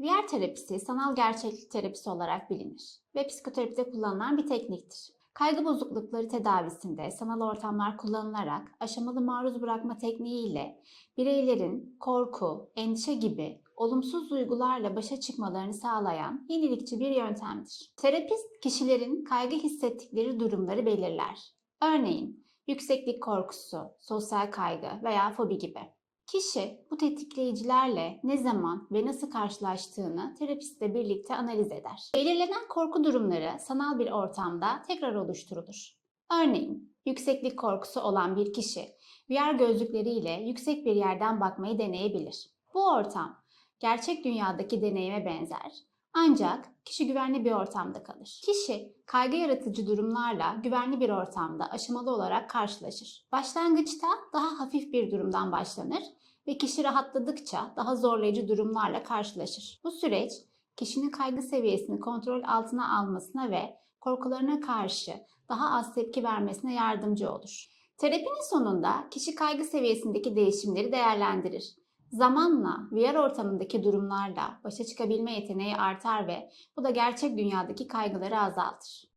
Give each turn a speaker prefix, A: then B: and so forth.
A: VR terapisi sanal gerçeklik terapisi olarak bilinir ve psikoterapide kullanılan bir tekniktir. Kaygı bozuklukları tedavisinde sanal ortamlar kullanılarak aşamalı maruz bırakma tekniğiyle bireylerin korku, endişe gibi olumsuz duygularla başa çıkmalarını sağlayan yenilikçi bir yöntemdir. Terapist kişilerin kaygı hissettikleri durumları belirler. Örneğin yükseklik korkusu, sosyal kaygı veya fobi gibi. Kişi bu tetikleyicilerle ne zaman ve nasıl karşılaştığını terapistle birlikte analiz eder. Belirlenen korku durumları sanal bir ortamda tekrar oluşturulur. Örneğin yükseklik korkusu olan bir kişi VR gözlükleriyle yüksek bir yerden bakmayı deneyebilir. Bu ortam gerçek dünyadaki deneyime benzer ancak kişi güvenli bir ortamda kalır. Kişi kaygı yaratıcı durumlarla güvenli bir ortamda aşamalı olarak karşılaşır. Başlangıçta daha hafif bir durumdan başlanır ve kişi rahatladıkça daha zorlayıcı durumlarla karşılaşır. Bu süreç kişinin kaygı seviyesini kontrol altına almasına ve korkularına karşı daha az tepki vermesine yardımcı olur. Terapinin sonunda kişi kaygı seviyesindeki değişimleri değerlendirir. Zamanla VR ortamındaki durumlarla başa çıkabilme yeteneği artar ve bu da gerçek dünyadaki kaygıları azaltır.